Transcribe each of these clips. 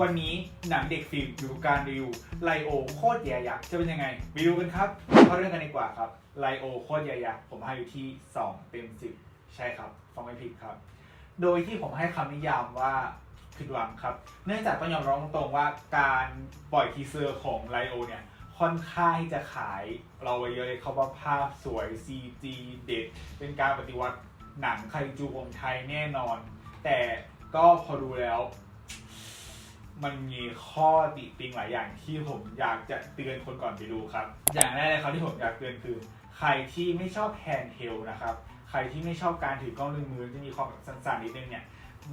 วันนี้หนังเด็กฟิล์มหรือการรีวิวไลโอโคตรแย่ยักษ์จะเป็นยังไงไปดูกันครับเข้าเรื่องกันดีกว่าครับไลโอโคตรแย่ยักษ์ผมให้อยู่ที่ 2 เต็ม 10 ใช่ครับฟังไม่ผิดครับ โดยที่ผมให้คำนิยามว่าผิดหวังครับ เนื่องจากต้องยอมรับตรงๆว่าการปล่อยทีเซอร์ของไลโอเนี่ยค่อนข้างที่จะขายเราไว้เยอะเลยเขาว่าภาพสวย CG เด็ด เป็นการปฏิวัติหนังไคจูของไทยแน่นอน แต่ก็พอดูแล้ว มันมีข้อติติงหลายอย่างที่ผมอยากจะเตือนคนก่อนไปดูครับ อย่างแรกเลยครับที่ผมอยากเตือนคือ ใครที่ไม่ชอบแฮนด์เฮลนะครับ ใครที่ไม่ชอบการถือกล้องด้วยมือจะมีความสั่นๆนิดนึงเนี่ย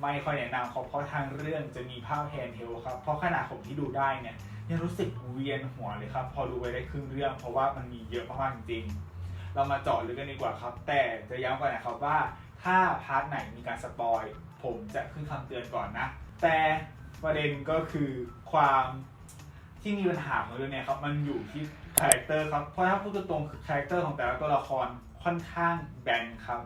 ไม่ค่อยแนะนำเขาเพราะทางเรื่องจะมีภาพแฮนด์เฮลครับเพราะขนาดผมที่ดูได้เนี่ยยังรู้สึกเวียนหัวเลยครับ พอดูไปได้ครึ่งเรื่อง เพราะว่ามันมีเยอะมากๆจริงๆเรามาเจาะลึกกันดีกว่าครับ แต่จะย้ำก่อนนะครับว่าถ้าพาร์ทไหนมีการสปอยผมจะขึ้นคำเตือนก่อนนะ แต่ ประเด็นก็คือความที่มีปัญหาของเรื่องเนี้ยครับมันอยู่ที่คาแรคเตอร์ครับเพราะถ้าพูดตรงๆคือคาแรคเตอร์ของแต่ละตัวละครค่อนข้างแบนครับ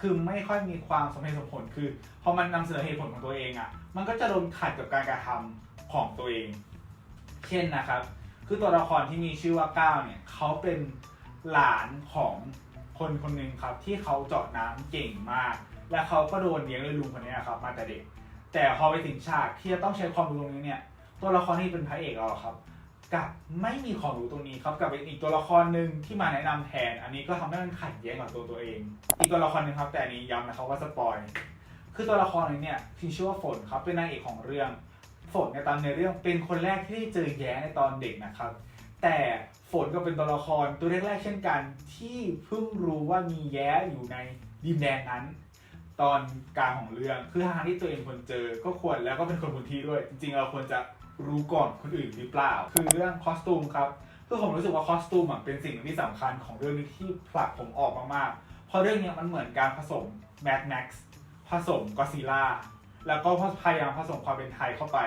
คือไม่ค่อยมีความสมเหตุสมผลคือพอมันนำเสนอเหตุผลของตัวเองอะ่ะ มันก็จะโดนขัดกับการกระทำของตัวเอง เช่นนะครับ คือตัวละครที่มีชื่อว่าก้าวเนี่ยเขาเป็นหลานของคนคนหนึ่งครับที่เขาเจาะน้ำเก่งมาก และเขาก็โดนเลี้ยงด้วยลุงคนนี้ครับมาแต่เด็ก แต่พอไปถึงฉากที่จะต้องใช้ความรู้ตรงนี้เนี่ย ตัวละครที่เป็นพระเอกเราครับกลับไม่มีความรู้ตรงนี้ครับกับอีกตัวละครหนึ่งที่มาแนะนำแทน อันนี้ก็ทำให้มันขัดแย้งกับตัวตัวเอง อีกตัวละครหนึ่งครับ แต่อันนี้ย้ำนะครับว่าสปอยคือตัวละครนี้เนี่ยที่ชื่อว่าฝนครับเป็นนางเอกของเรื่อง ฝนในตอนในเรื่องเป็นคนแรกที่ได้เจอแย้ในตอนเด็กนะครับ แต่ฝนก็เป็นตัวละครตัวแรกๆเช่นกัน ที่เพิ่งรู้ว่ามีแย้อยู่ในดินแดนนั้น ตอนกลางของเรื่อง คือทางที่ตัวเองควรเจอ ก็ควรแล้วก็เป็นคนพื้นที่ด้วย จริงๆ เราควรจะรู้ก่อนคนอื่นหรือเปล่า คือเรื่องคอสตูมครับ คือผมรู้สึกว่าคอสตูมเป็นสิ่งที่สำคัญของเรื่องนี้ที่ผลักผมออกมากๆ เพราะเรื่องนี้มันเหมือนการผสมแม d แม็กซ์ผสมก็ซิล่าแล้วก็พยายามผสมความเป็นไทยเข้าไป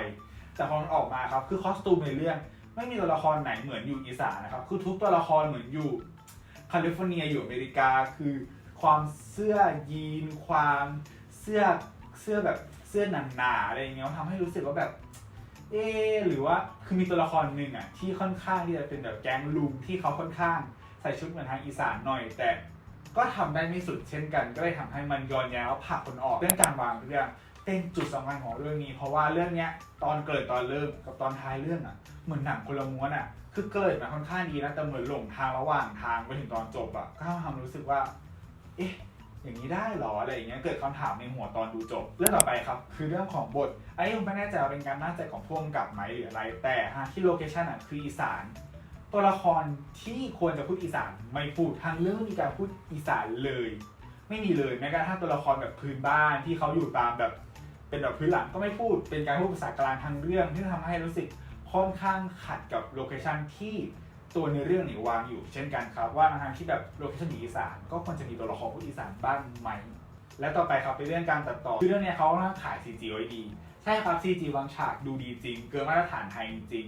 แต่พอมันออกมาครับ คือคอสตูมในเรื่องไม่มีตัวละครไหนเหมือนอยู่อีสานนะครับ คือทุกตัวละครเหมือนอยู่แคลิฟอร์เนียอยู่อเมริกา คือ ความเสื้อยีน ความเสื้อเสื้อแบบเสื้อหนาๆอะไรอย่างเงี้ยทำให้รู้สึกว่าแบบเอะหรือว่าคือมีตัวละครหนึ่งอะที่ค่อนข้างที่จะเป็นแบบแก๊งลุงที่เขาค่อนข้างใส่ชุดเหมือนทางอีสานหน่อย แต่ก็ทำได้ไม่สุดเช่นกัน ก็เลยทำให้มันย้อนแย้งแล้วผักคนออกเรื่องการวางเรื่องเป็นจุดสำคัญของเรื่องนี้ เพราะว่าเรื่องเนี้ยตอนเกิดตอนเริ่มกับตอนท้ายเรื่องอะเหมือนหนังคนละม้วนอะคือเกิดมาค่อนข้างดีนะแต่เหมือนหลงทางระหว่างทางไปถึงตอนจบอะก็ทำให้รู้สึกว่า เอ๊ะอย่างนี้ได้เหรออะไรอย่างเงี้ยเกิดคำถามในหัวตอนดูจบ เรื่องต่อไปครับ คือเรื่องของบทอันนี้ผมไม่แน่ใจว่าเป็นการน่าใจของพ่วงกับไหมหรืออะไร แต่ฮะที่โลเคชันอะคืออีสานตัวละครที่ควรจะพูดอีสานไม่พูดทางเรื่องมีการพูดอีสานเลย ไม่มีเลยแม้กระทั่งตัวละครแบบพื้นบ้านที่เขาอยู่ตามแบบเป็นแบบพื้นหลังก็ไม่พูดเป็นการพูดภาษากลางทางเรื่องที่ทำให้รู้สึกค่อนข้างขัดกับโลเคชันที่ ตัวในเรื่องเนี่ยวางอยู่ เช่นกันครับ ว่าทางที่แบบโลเคชันอยู่อีสานก็ควรจะมีตัวละครพูดอีสานบ้างไหม และต่อไปครับเป็นเรื่องการตัดต่อคือเรื่องเนี้ยเขาค่อนข้างขาย CG ไว้ดี ใช่ครับ CG บางฉากดูดีจริง เกินมาตรฐานไทยจริง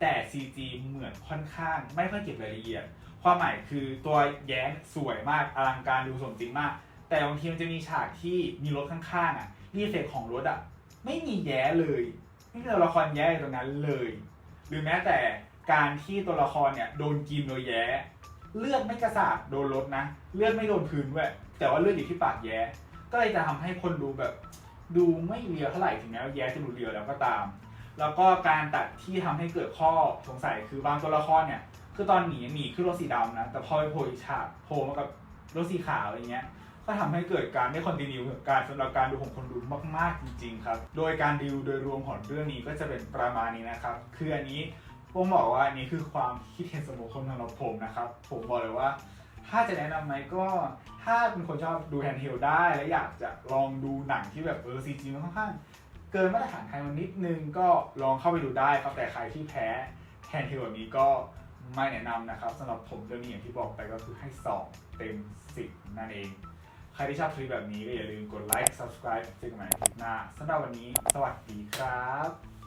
แต่ CG เหมือนค่อนข้างไม่ค่อยเก็บรายละเอียด ความหมายคือตัวแย้มสวยมากอลังการดูสมจริงมาก แต่บางทีมันจะมีฉากที่มีรถข้างๆอะรีเฟกของรถอะไม่มีแย้เลย ไม่มีตัวละครแย้ตรงนั้นเลย หรือแม้แต่ การที่ตัวละครเนี่ยโดนกินโดยแย้ เลือดไม่กระสาดโดนรถนะ เลือดไม่โดนพื้นด้วยแต่ว่าเลือดอยู่ที่ปากแย้ ก็เลยจะทำให้คนดูแบบ ดูไม่เรียวเท่าไหร่ถึงแม้ว่าแย้จะดูเรียวแล้วก็ตาม แล้วก็การตัดที่ทำให้เกิดข้อสงสัยคือบางตัวละครเนี่ยคือตอนหนีหนีขึ้นรถสีดำนะแต่พอไปโผล่อีกฉากโผล่มากับรถสีขาวอะไรเงี้ยก็ทำให้เกิดการไม่คอนติเนียกับการสำหรับการดูของคนดูมาก ๆ จริง ๆ ครับ โดยการดิวโดยรวมของเรื่องนี้ก็จะเป็นประมาณนี้นะครับ คืออันนี้ ผมบอกว่าอันนี้คือความคิดเห็นส่วนบุคคลสำหรับผมนะครับ ผมบอกเลยว่า ถ้าจะแนะนำไหมก็ถ้าเป็นคนชอบดูแฮนด์เฮลได้ และอยากจะลองดูหนังที่แบบเออซีจีมันค่อนข้างเกินมาตรฐานไทยมันนิดนึงก็ลองเข้าไปดูได้ครับแต่ใครที่แพ้แฮนด์เฮลแบบนี้ก็ไม่แนะนำนะครับสำหรับผมเรื่องนี้อย่างที่บอกไปก็คือให้ 2 เต็ม 10 นั่นเอง ใครที่ชอบคลิปแบบนี้ก็อย่าลืมกดไลค์ subscribe เจอกันใหม่คลิปหน้าสำหรับวันนี้ สวัสดีครับ